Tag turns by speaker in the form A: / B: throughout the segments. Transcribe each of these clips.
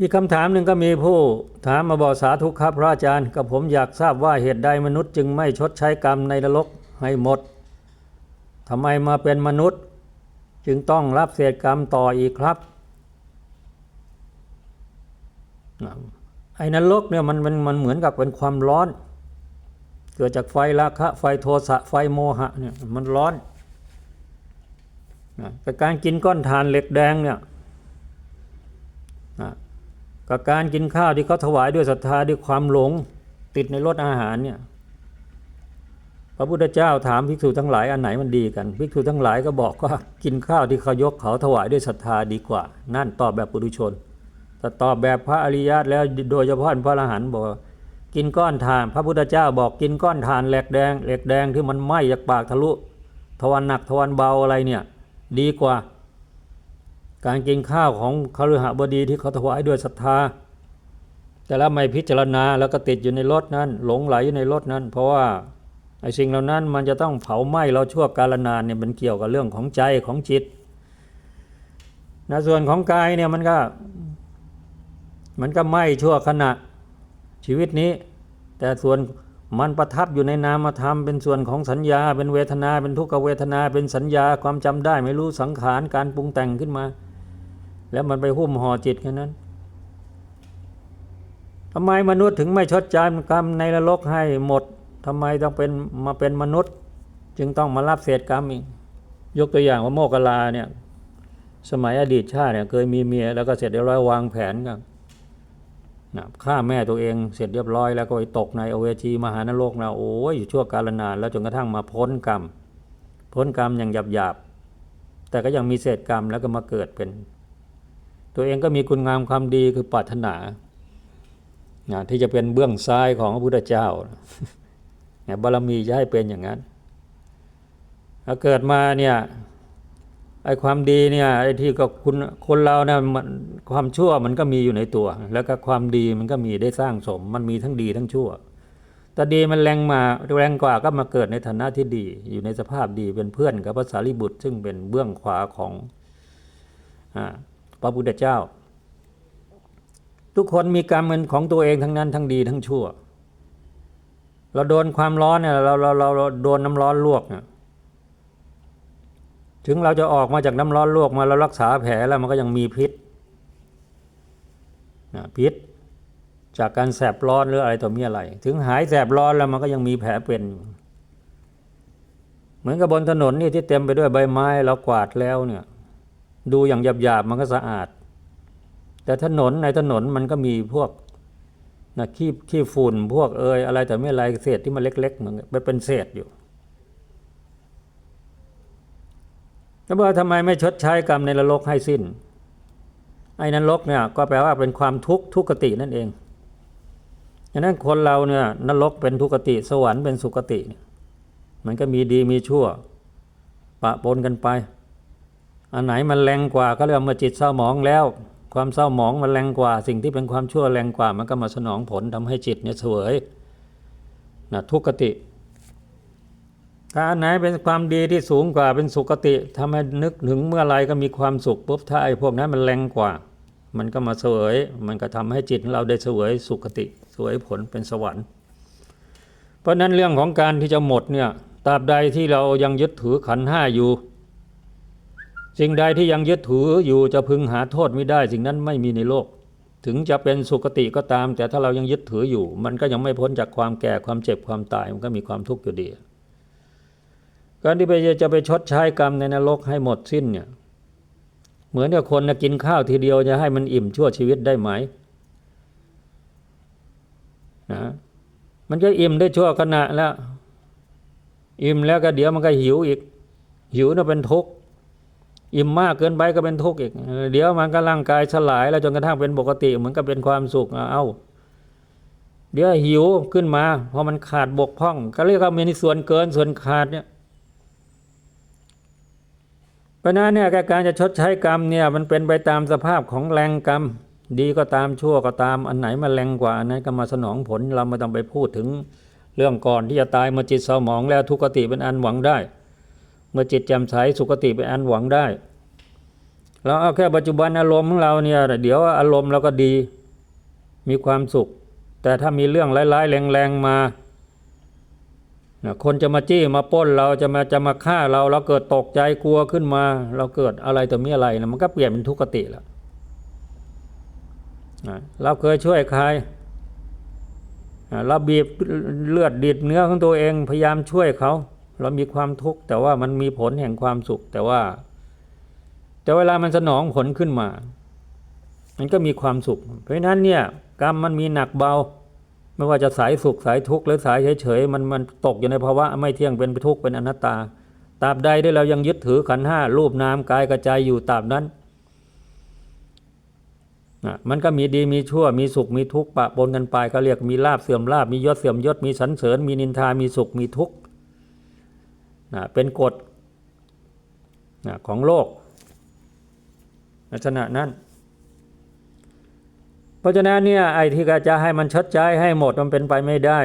A: อีกคำถามหนึ่งก็มีผู้ถามมาบอกสาธุครับพระอาจารย์กับผมอยากทราบว่าเหตุใดมนุษย์จึงไม่ชดใช้กรรมในนรกให้หมดทำไมมาเป็นมนุษย์ จึงต้องรับเศษกรรมต่ออีกครับไอ้นรกเนี่ยมันมันมันเหมือนกับเป็นความร้อน เกิดจากไฟราคะไฟโทสะไฟโมหะเนี่ยมันร้อนแต่การกินก้อนถ่านเหล็กแดงเนี่ย กับการกินข้าวที่เขาถวายด้วยศรัทธาด้วยความหลงติดในรสอาหารเนี่ยพระพุทธเจ้าถามภิกษุทั้งหลายอันไหนมันดีกันภิกษุทั้งหลายก็บอกว่ากินข้าวที่เขายกเขาถวายด้วยศรัทธาดีกว่า นั่นตอบแบบปุถุชนแต่ตอบแบบพระอริยะแล้วโดยเฉพาะพระอรหันต์บอกกินก้อนถ่าน พระพุทธเจ้าบอกกินก้อนถ่านเหลกแดงเหลกแดงที่มันไหม้จากปากทะลุทวารหนักทวารเบาอะไรเนี่ย ดีกว่า การกินข้าวของคฤหบดีที่เขาถวายด้วยศรัทธา แต่ละไม่พิจารณาแล้วก็ติดอยู่ในรถนั้น หลงไหลอยู่ในรถนั้น เพราะว่าไอ้สิ่งเหล่านั้นมันจะต้องเผาไหม้เราชั่วกาลนานเนี่ยมันเกี่ยวกับเรื่องของใจของจิตนะส่วนของกายเนี่ยมันก็มันก็ไหม้ชั่วขณะชีวิตนี้ แต่ส่วนมันประทับอยู่ในนามธรรมเป็นส่วนของสัญญา เป็นเวทนา เป็นทุกขเวทนา เป็นสัญญาความจำได้ไม่รู้สังขารการปรุงแต่งขึ้นมา แล้วมันไปหุ้มห่อจิตแค่นั้นทำไมมนุษย์ถึงไม่ชดใช้กรรมในนรกให้หมดทำไมต้องเป็นมาเป็นมนุษย์ จึงต้องมารับเศษกรรมอีกยกตัวอย่างว่าโมกลาเนี่ยสมัยอดีตชาติเนี่ยเคยมีเมียแล้วก็เสร็จเรียบร้อยวางแผนกันนะฆ่าแม่ตัวเองเสร็จเรียบร้อยแล้วก็ไปตกในอเวจีมหานรกนะโอ้ยอยู่ชั่วกาลนานแล้วจนกระทั่งมาพ้นกรรม พ้นกรรมอย่างหยาบๆแต่ก็ยังมีเศษกรรมแล้วก็มาเกิดเป็น ตัวเองก็มีคุณงามความดีคือปรารถนาที่จะเป็นเบื้องซ้ายของพระพุทธเจ้าบารมีจะให้เป็นอย่างนั้นถ้าเกิดมาเนี่ยไอ้ความดีเนี่ยไอ้ที่ก็คุณคนเรานะมันความชั่วมันก็มีอยู่ในตัว แล้วก็ความดีมันก็มีได้สร้างสม มันมีทั้งดีทั้งชั่วแต่ดีมันแรงมาแรงกว่าก็มาเกิดในฐานะที่ดี อยู่ในสภาพดีเป็นเพื่อนกับพระสารีบุตร ซึ่งเป็นเบื้องขวาของอ่า พระพุทธเจ้า ทุกคนมีกรรมเป็นของตัวเองทั้งนั้นทั้งดีทั้งชั่ว เราโดนความร้อนเนี่ยเราเราเราเราโดนน้ำร้อนลวกเนี่ยถึงเราจะออกมาจากน้ำร้อนลวกมาเรารักษาแผลแล้วมันก็ยังมีพิษนะพิษจากการแสบร้อนหรืออะไรต่อมีอะไร ถึงหายแสบร้อนแล้วมันก็ยังมีแผลเป็นอยู่เหมือนกับบนถนนนี่ที่เต็มไปด้วยใบไม้เรากวาดแล้วเนี่ย ดูอย่างหยาบๆมันก็สะอาด แต่ถนนในถนนมันก็มีพวกนะขี้ขี้ฝุ่นพวกเอยอะไรแต่ไม่อะไรเศษที่มันเล็กๆเหมือนเป็นเศษอยู่แล้วว่าทำไมไม่ชดใช้กรรมในนรกให้สิ้นไอ้นรกเนี่ยก็แปลว่าเป็นความทุกข์ทุกขตินั่นเองฉะนั้นคนเราเนี่ยนรกเป็นทุกขติสวรรค์เป็นสุขติ มันก็มีดีมีชั่ว ปะปนกันไป อันไหนมันแรงกว่าก็เรียกว่ามาจิตเศร้าหมองแล้ว ความเศร้าหมองมันแรงกว่า สิ่งที่เป็นความชั่วแรงกว่า มันก็มาสนองผลทำให้จิตเนี่ยเสวยนะทุกขติถ้าอันไหนเป็นความดีที่สูงกว่าเป็นสุขติทำให้นึกถึงเมื่อไรก็มีความสุขปุ๊บถ้าไอ้พวกนั้นมันแรงกว่า มันก็มาเสวย มันก็ทำให้จิตเราได้เสวยสุขติเสวยผลเป็นสวรรค์ เพราะนั้นเรื่องของการที่จะหมดเนี่ยตราบใดที่เรายังยึดถือขันห้าอยู่ สิ่งใดที่ยังยึดถืออยู่จะพึงหาโทษไม่ได้ สิ่งนั้นไม่มีในโลก ถึงจะเป็นสุคติก็ตาม แต่ถ้าเรายังยึดถืออยู่ มันก็ยังไม่พ้นจากความแก่ความเจ็บความตายมันก็มีความทุกข์อยู่ดี การที่ไปจะไปชดใช้กรรมในนรกให้หมดสิ้นเนี่ยเหมือนกับคนนะกินข้าวทีเดียวจะให้มันอิ่มชั่วชีวิตได้ไหมนะมันก็อิ่มได้ชั่วขณะแล้ว อิ่มแล้วก็เดี๋ยวมันก็หิวอีก หิวน่ะเป็นทุกข์ อิ่มมากเกินไปก็เป็นทุกข์อีก เดี๋ยวมันก็ร่างกายสลาย แล้วจนกระทั่งเป็นปกติเหมือนกับเป็นความสุขเอาเดี๋ยวหิวขึ้นมาพอมันขาดบกพร่อง ก็เรียกว่ามีส่วนเกินส่วนขาดเนี่ยเพราะนั้นเนี่ยการจะชดใช้กรรมเนี่ยมันเป็นไปตามสภาพของแรงกรรม ดีก็ตามชั่วก็ตามอันไหนมันแรงกว่าอันนั้นก็มาสนองผลเราไม่ต้องไปพูดถึงเรื่องก่อนที่จะตายมื่อจิตเศร้าหมองแล้วทุกขติเป็นอันหวังได้ เมื่อจิตแจ่มใสสุขติเป็นอันหวังได้ เราเอาแค่ปัจจุบันอารมณ์ของเราเนี่ยเดี๋ยวอารมณ์เราก็ดีมีความสุข แต่ถ้ามีเรื่องร้ายๆแรงๆมาคนจะมาจี้มาป้นเราจะมาจะมาฆ่าเราเราเกิดตกใจกลัวขึ้นมา เราเกิดอะไรต่อมีอะไรนะมันก็เปลี่ยนเป็นทุกขติแล้วเราเคยช่วยใครเราบีบเลือดดีดเนื้อของตัวเองพยายามช่วยเขา เรามีความทุกข์แต่ว่ามันมีผลแห่งความสุข แต่ว่า แต่เวลามันสนองผลขึ้นมา มันก็มีความสุข เพราะฉะนั้นเนี่ยกรรมมันมีหนักเบา ไม่ว่าจะสายสุขสายทุกข์หรือสายเฉยๆมันมันตกอยู่ในภาวะไม่เที่ยงเป็นทุกข์เป็นอนัตตาตราบใดที่เรายังยึดถือขันห้ารูปนามกายกระจายอยู่ตราบนั้นนะมันก็มีดีมีชั่วมีสุขมีทุกข์ปะปนกันไปก็เรียกมีลาบเสื่อมลาบมียศเสื่อมยศมีสันเสริญ มีนินทามีสุขมีทุกข์ นะเป็นกฎนะของโลกลักษณะนั้น เพราะฉะนั้นเนี่ยไอ้ที่กจะให้มันชดใช้ให้หมดมันเป็นไปไม่ได้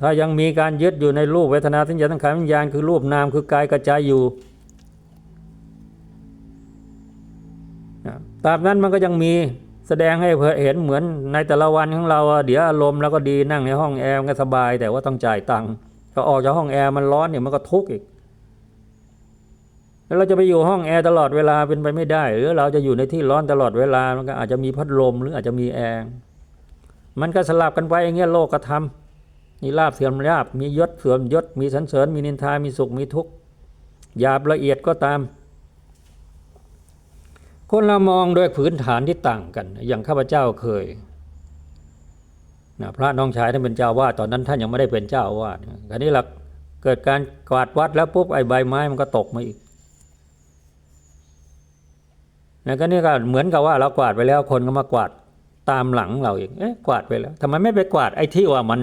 A: ถ้ายังมีการยึดอยู่ในรูปเวทนาสัญญาสังขารวิญญาณคือรูปนามคือกายกระจายอยู่นะตราบนั้นมันก็ยังมีแสดงให้เห็นเหมือนในแต่ละวันของเรา เดี๋ยวอารมณ์เราก็ดีนั่งในห้องแอร์ก็สบายแต่ว่าต้องจ่ายตังค์ พอออกจากห้องแอร์มันร้อนเนี่ยมันก็ทุกข์อีก แล้วเราจะไปอยู่ห้องแอร์ตลอดเวลาเป็นไปไม่ได้ หรือเราจะอยู่ในที่ร้อนตลอดเวลามันก็อาจจะมีพัดลมหรืออาจจะมีแอร์มันก็สลับกันไปอย่างเงี้ยโลกกระทำมีลาบเสื่อมลาบมียศเสื่อมยศ มีสันเสริญ มีนินทา มีสุขมีทุกข์หยาบละเอียดก็ตาม คนเรามองโดยพื้นฐานที่ต่างกัน อย่างข้าพเจ้าเคย นะพระน้องชายท่านเป็นเจ้าวาดตอนนั้นท่านยังไม่ได้เป็นเจ้าวาสคราวนี้หลักเกิดการกวาดวัดแล้วปุ๊บไอ้ใบไม้มันก็ตกมาอีกนะก็นี่ก็เหมือนกับว่าเรากวาดไปแล้วคนก็มากวาดตามหลังเราเองเอ๊ะกวาดไปแล้วทำไมไม่ไปกวาดไอ้ที่ว่ามัน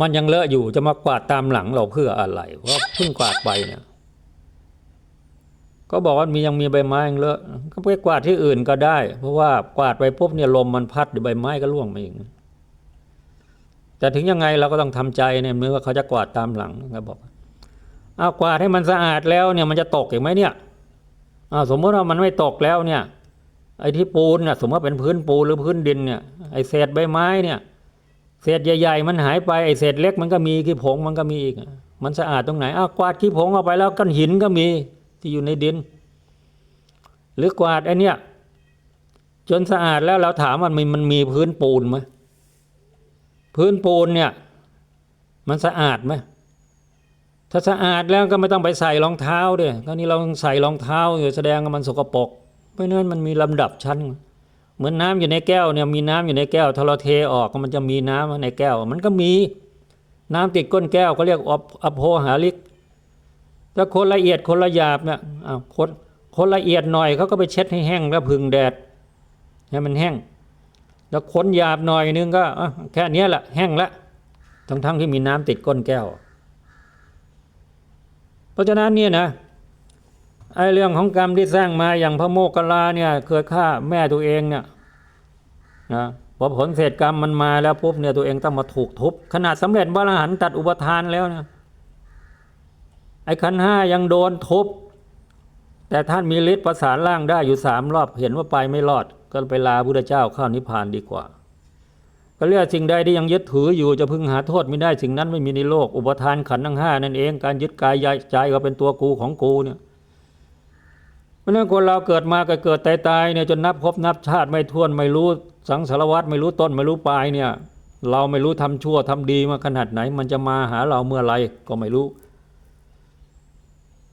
A: มันยังเลอะอยู่จะมากวาดตามหลังเราเพื่ออะไรเพราะเพิ่งกวาดไปเนี่ยก็บอกว่ามียังมีใบไม้ยังเลอะก็ไปกวาดที่อื่นก็ได้ เพราะว่ากวาดไปปุ๊บเนี่ยลมมันพัดเดี๋ยวใบไม้ก็ร่วงมาเอง แต่ถึงยังไงเราก็ต้องทำใจเนี่ยเมื่อว่าเขาจะกวาดตามหลังก็บอกเอากวาดให้มันสะอาดแล้วเนี่ยมันจะตกอีกไหมเนี่ยอาสมมติว่ามันไม่ตกแล้วเนี่ย ไอ้ที่ปูนเนี่ยสมมติเป็นพื้นปูนหรือพื้นดินเนี่ยไอ้เศษใบไม้เนี่ย เศษใหญ่ๆ มันหายไปไอ้เศษเล็กมันก็มีขี้ผงมันก็มีอีกมันสะอาดตรงไหนอ้าวกวาดขี้ผงออกไปแล้วก้อนหินก็มีที่อยู่ในดิน หรือกวาดไอ้เนี่ยจนสะอาดแล้วเราถามมันมีมันมีพื้นปูนไหม พื้นปูนเนี่ยมันสะอาดไหมถ้าสะอาดแล้วก็ไม่ต้องไปใส่รองเท้าเด้วยก็นี่เราใส่รองเท้าอยู่แสดงว่ามันสกปรกเพราะนั้นมันมีลำดับชั้น เหมือนน้ำอยู่ในแก้วเนี่ยมีน้ำอยู่ในแก้วถ้าเราเทออกมันจะมีน้ำในแก้ว มันก็มีน้ำติดก้นแก้วเขาเรียกอโพหาลิกถ้าคนละเอียดคนละหยาบเนี่ยอ้าวคนคนละเอียดหน่อยเขาก็ไปเช็ดให้แห้งแล้วพึ่งแดดให้มันแห้ง แล้วค้นหยาบหน่อยนึงก็แค่นี้แหละแห้งละทั้งๆทที่มีน้ำติดก้นแก้ว เพราะฉะนั้นเนี่ยนะไอ้เรื่องของกรรมที่สร้างมาอย่างพระโมกขลาเนี่ยเคยฆ่าแม่ตัวเองเนี่ยนะพอผลเศษกรรมมันมาแล้วปุ๊บเนี่ยตัวเองต้องมาถูกทุบขนาดสำเร็จบรหันตัดอุปทานแล้วนะไอ้ขันห้ายังโดนทุบแต่ท่านมีฤทธิ์ประสานร่างได้อยู่สามรอบเห็นว่าไปไม่รอด ก็ไปลาพุทธเจ้าเข้านิพพานดีกว่า ก็เรียกสิ่งใดที่ยังยึดถืออยู่จะพึงหาโทษไม่ได้สิ่งนั้นไม่มีในโลก อุปทานขันธ์ทั้งห้านั่นเองการยึดกายใจก็เป็นตัวกูของกูเนี่ยเพราะนั้นคนเราเกิดมาก็เกิดตายตายเนี่ยจนนับพบนับชาติไม่ท้วนไม่รู้สังสารวัตรไม่รู้ต้นไม่รู้ปลายเนี่ย เราไม่รู้ทำชั่วทำดีมาขนาดไหน มันจะมาหาเราเมื่อไรก็ไม่รู้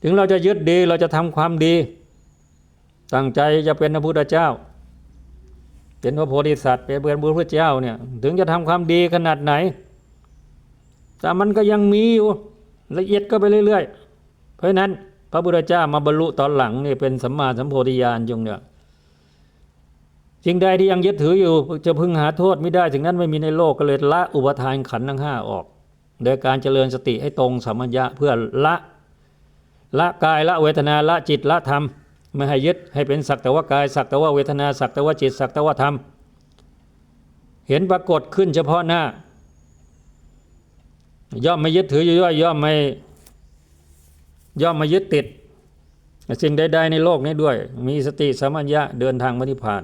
A: ถึงเราจะยึดดีเราจะทำความดีตั้งใจจะเป็นพระพุทธเจ้า เป็นพระโพธิสัตว์เป็นเพื่อนพระพุทธเจ้าเนี่ย ถึงจะทำความดีขนาดไหน แต่มันก็ยังมีอยู่ละเอียดก็ไปเรื่อย ๆ เพราะฉะนั้นพระพุทธเจ้ามาบรรลุตอนหลังนี่เป็นสัมมาสัมโพธิญาณจงเนี่ยสิ่งใดที่ยังยึดถืออยู่จะพึงหาโทษไม่ได้ ถึงนั้นไม่มีในโลกก็เลยละอุปทานขันธ์ทั้งห้าออก โดยการเจริญสติให้ตรงสัมมัญญะเพื่อละละกายละเวทนาละจิตละธรรม ไม่ให้ยึดให้เป็นสักแต่ว่ากายสักแต่ว่าเวทนาสักแต่ว่าจิตสักแต่ว่าธรรม เห็นปรากฏขึ้นเฉพาะหน้า ย่อมไม่ยึดถือย่อยย่อมไม่ย่อมไม่ยึดติดสิ่งใดๆในโลกนี้ด้วย มีสติสัมปัญญะเดินทางมรรคผ่าน